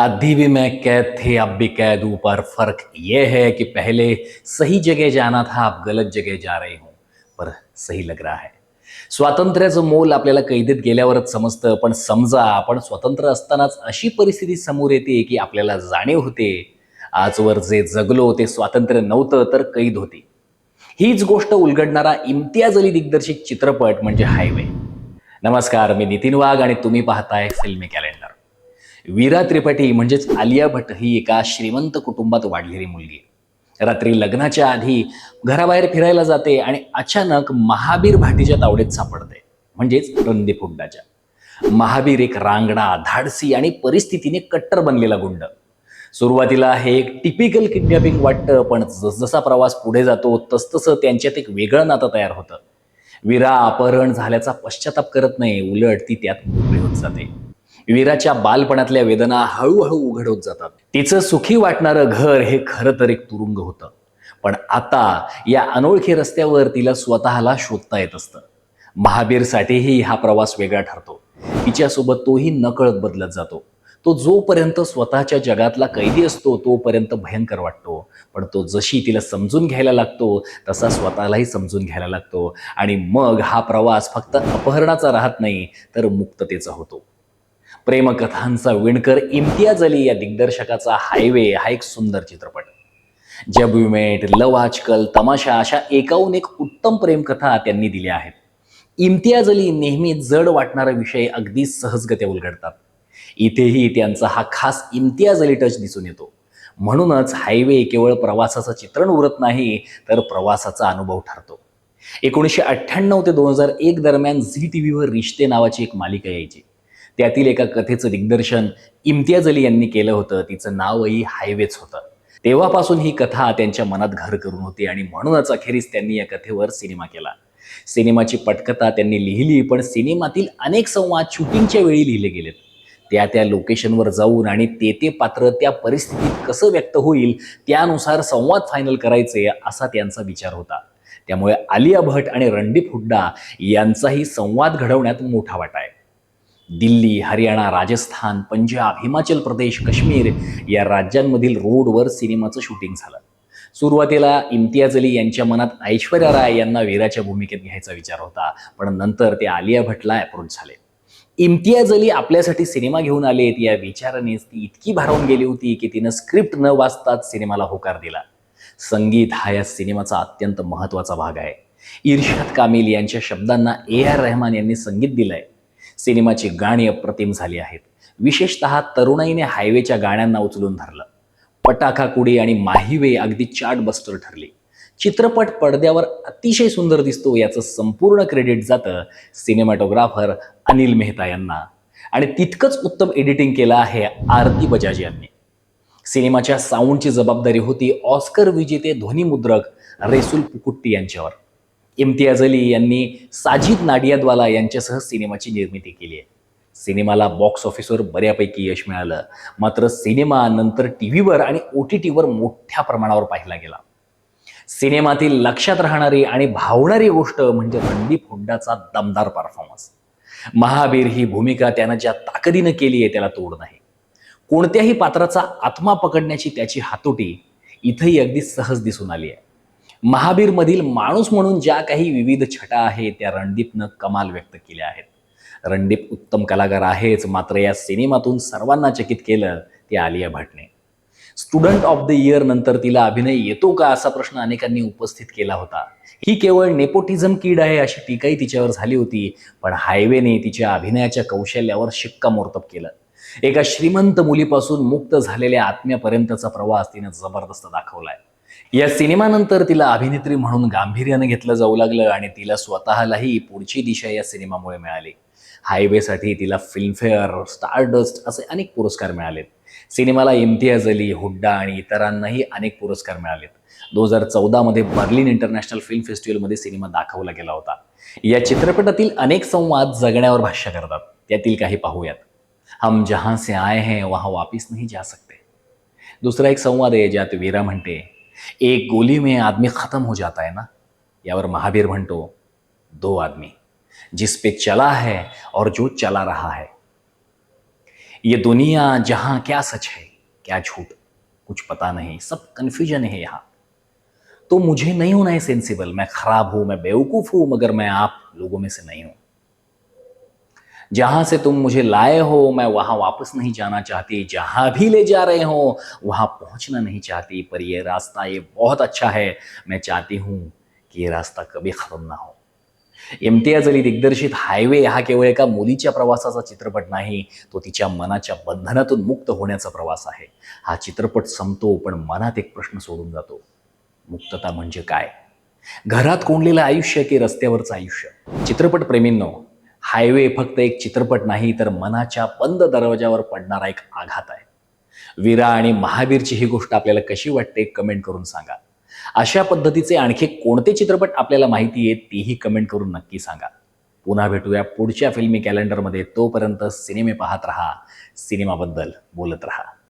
अभी भी मैं कैद थे अब भी कैद हूँ पर फर्क ये है कि पहले सही जगह जाना था अब गलत जगह जा रहे हो पर सही लग रहा है। स्वातंत्र्याचं मोल आपल्याला कैदेत गेल्यावरच समजतं पण समजा आपण स्वतंत्र असतानाच अशी परिस्थिती समोर येते की आपल्याला जाणीव होते. आजवर जे जगलो ते स्वातंत्र्य नव्हतं तर कैद होती. हीच गोष्ट उलगडणारा इम्तियाज अली दिग्दर्शित चित्रपट म्हणजे हायवे. नमस्कार मी नितीन वाघ आणि तुम्ही पाहताय फिल्मी कॅलेंडर. वीरा त्रिपाठी म्हणजेच आलिया भट्ट ही एका श्रीमंत कुटुंबात वाढलेली मुलगी. रात्री लग्नाच्या आधी घराबाहेर फिरायला जाते आणि अचानक महाबीर भाटीच्या तावडीत सापडते म्हणजेच रणदीप हुड्डाच्या महाबीर एक रांगणा धाडसी आणि परिस्थितीने कट्टर बनलेला गुंड. सुरुवातीला हे एक टिपिकल किडनॅपिंग वाटतं पण जसजसा प्रवास पुढे जातो तसतसं त्यांच्यात एक वेगळं नातं तयार होतं. वीरा अपहरण झाल्याचा पश्चाताप करत नाही उलट ती त्यात मोकळी होत जाते. वीराच्या बालपणातल्या वेदना हळूहळू उघड होत जातात. तिचं सुखी वाटणारं घर हे खरं तर एक तुरुंग होतं. पण आता या अनोळखी रस्त्यावर तिला स्वतःला शोधता येत असतं. महाबीरसाठीही हा प्रवास वेगळा ठरतो. तिच्यासोबत तोही नकळत बदलत जातो. तो जोपर्यंत स्वतःच्या जगातला कैदी असतो तोपर्यंत भयंकर वाटतो. पण तो जशी तिला समजून घ्यायला लागतो तसा स्वतःलाही समजून घ्यायला लागतो. आणि मग हा प्रवास फक्त अपहरणाचा राहत नाही तर मुक्ततेचा होतो. प्रेमकथांचा विणकर इम्तियाज अली या दिग्दर्शकाचा हायवे हा एक सुंदर चित्रपट. जब यू मेट लव आजकल तमाशा अशा एकाहून एक उत्तम प्रेमकथा त्यांनी दिल्या आहेत. इम्तियाज अली नेहमी जड वाटणारा विषय अगदी सहजगत्या उलगडतात. इथेही त्यांचा हा खास इम्तियाज अली टच दिसून येतो. म्हणूनच हायवे केवळ प्रवासाचं चित्रण उरत नाही तर प्रवासाचा अनुभव ठरतो. एकोणीसशे अठ्ठ्याण्णव ते दोन हजार एक दरम्यान झी टी व्हीवर रिश्ते नावाची एक मालिका यायची. त्यातील एका कथेचं दिग्दर्शन इम्तियाज अली यांनी केलं होतं. तिचं नावही हायवेच होतं. तेव्हापासून ही कथा त्यांच्या मनात घर करून होती आणि म्हणूनच अखेरीस त्यांनी या कथेवर सिनेमा केला. सिनेमाची पटकथा त्यांनी लिहिली पण सिनेमातील अनेक संवाद शूटिंगच्या वेळी लिहिले गेलेत. त्या त्या लोकेशनवर जाऊन आणि ते ते पात्र त्या परिस्थितीत कसं व्यक्त होईल त्यानुसार संवाद फायनल करायचे असा त्यांचा विचार होता. त्यामुळे आलिया भट आणि रणदीप हुड्डा यांचाही संवाद घडवण्यात मोठा वाटा आहे. दिल्ली हरियाणा राजस्थान पंजाब हिमाचल प्रदेश काश्मीर या राज्यांमधील रोडवर सिनेमाचं शूटिंग झालं. सुरुवातीला इम्तियाज अली यांच्या मनात ऐश्वर्या राय यांना वीराच्या भूमिकेत घ्यायचा विचार होता पण नंतर ते आलिया भटला अप्रोच झाले. इम्तियाज अली आपल्यासाठी सिनेमा घेऊन आलेत या विचारानेच ती इतकी भारावून गेली होती की तिनं स्क्रिप्ट न वाचताच सिनेमाला होकार दिला. संगीत हा या सिनेमाचा अत्यंत महत्त्वाचा भाग आहे. इर्शाद कामिल यांच्या शब्दांना ए आर रहमान यांनी संगीत दिलंय. सिनेमाची गाणी अप्रतिम झाली आहेत. विशेषतः तरुणाईने हायवेच्या गाण्यांना उचलून धरलं. पटाखा कुडी आणि माहिवे अगदी चार्ट बस्टर ठरली. चित्रपट पडद्यावर अतिशय सुंदर दिसतो याचं संपूर्ण क्रेडिट जातं सिनेमॅटोग्राफर अनिल मेहता यांना. आणि तितकंच उत्तम एडिटिंग केलं आहे आरती बजाज यांनी. सिनेमाच्या साऊंडची जबाबदारी होती ऑस्कर विजेते ध्वनिमुद्रक रेसुल पुकुट्टी यांच्यावर. इम्तियाज अली यांनी साजिद नाडियादवाला यांच्यासह सिनेमाची निर्मिती केली आहे. सिनेमाला बॉक्स ऑफिसवर बऱ्यापैकी यश मिळालं. मात्र सिनेमा नंतर टी व्हीवर आणि ओ टी टीवर मोठ्या प्रमाणावर पाहिला गेला. सिनेमातील लक्षात राहणारी आणि भावणारी गोष्ट म्हणजे रणदीप हुंडाचा दमदार परफॉर्मन्स महाबीर ही भूमिका त्यानं ज्या ताकदीनं केली आहे त्याला तोड नाही. कोणत्याही पात्राचा आत्मा पकडण्याची त्याची हातोटी इथंही अगदी सहज दिसून आली आहे. महाबीरमधील माणूस म्हणून ज्या काही विविध छटा आहेत त्या रणदीपनं कमाल व्यक्त केल्या आहेत. रणदीप उत्तम कलाकार आहेच मात्र या सिनेमातून सर्वांना चकित केलं ते आलिया भटने. स्टुडंट ऑफ द इयर नंतर तिला अभिनय येतो का असा प्रश्न अनेकांनी उपस्थित केला होता. ही केवळ नेपोटिझम कीड आहे अशी टीकाही तिच्यावर झाली होती पण हायवेने तिच्या अभिनयाच्या कौशल्यावर शिक्कामोर्तब केलं. एका श्रीमंत मुलीपासून मुक्त झालेल्या आत्म्यापर्यंतचा प्रवास तिनं जबरदस्त दाखवलाय. या सिनेमानंतर तिला अभिनेत्री म्हणून गांभीर्यानं घेतलं जाऊ लागलं आणि तिला स्वतःलाही पुढची दिशा या सिनेमामुळे मिळाली. हायवेसाठी तिला फिल्मफेअर स्टारडस्ट असे अनेक पुरस्कार मिळालेत. सिनेमाला इम्तियाज अली हुड्डा आणि इतरांनाही अनेक पुरस्कार मिळालेत. दोन हजार चौदामध्ये बर्लिन इंटरनॅशनल फिल्म फेस्टिवलमध्ये सिनेमा दाखवला गेला होता. या चित्रपटातील अनेक संवाद जगण्यावर भाष्य करतात. त्यातील काही पाहूयात. हम जहां से आए हैं वहां वापिस नहीं जा सकते. दुसरा एक संवाद आहे ज्यात वीरा म्हणते एक गोली में आदमी खत्म हो जाता है ना? यावर महावीर भंटो, दो आदमी, जिस पे चला है और जो चला रहा है। ये दुनिया जहाँ क्या सच है, क्या झूठ, कुछ पता नहीं, सब कन्फ्यूज़न है यहाँ। तो मुझे नहीं होना है सेंसिबल मैं खराब हूँ, मैं बेवकूफ़ हूँ, मगर मैं आप लोगों में से नहीं हूँ। जहां से तुम मुझे लाए हो मैं वहां वापस नहीं जाना चाहती। जहां भी ले जा रहे हो वहां पहुंचना नहीं चाहती। पर ये रास्ता ये बहुत अच्छा है। मैं चाहती हूं की ये रास्ता कभी खत्म ना हो। इम्तियाज अली दिग्दर्शित हायवे हा केवळ एका मुलीच्या प्रवासाचा चित्रपट नाही तो तिच्या मनाच्या बंधनातून मुक्त होण्याचा प्रवास आहे. हा चित्रपट संपतो पण मनात एक प्रश्न सोडून जातो. मुक्तता म्हणजे काय? घरात कोंडलेलं आयुष्य की रस्त्यावरचं आयुष्य? चित्रपट प्रेमींनो हायवे फक्त एक चित्रपट नाही तर मनाच्या बंद दरवाजावर पडणारा एक आघात आहे. वीरा आणि महावीरची ही गोष्ट आपल्याला कशी वाटते कमेंट करून सांगा. अशा पद्धतीचे आणखी कोणते चित्रपट आपल्याला माहिती आहेत तीही कमेंट करून नक्की सांगा. पुन्हा भेटूया पुढच्या फिल्मी कॅलेंडरमध्ये. तोपर्यंत सिनेमे पाहत राहा सिनेमाबद्दल बोलत राहा.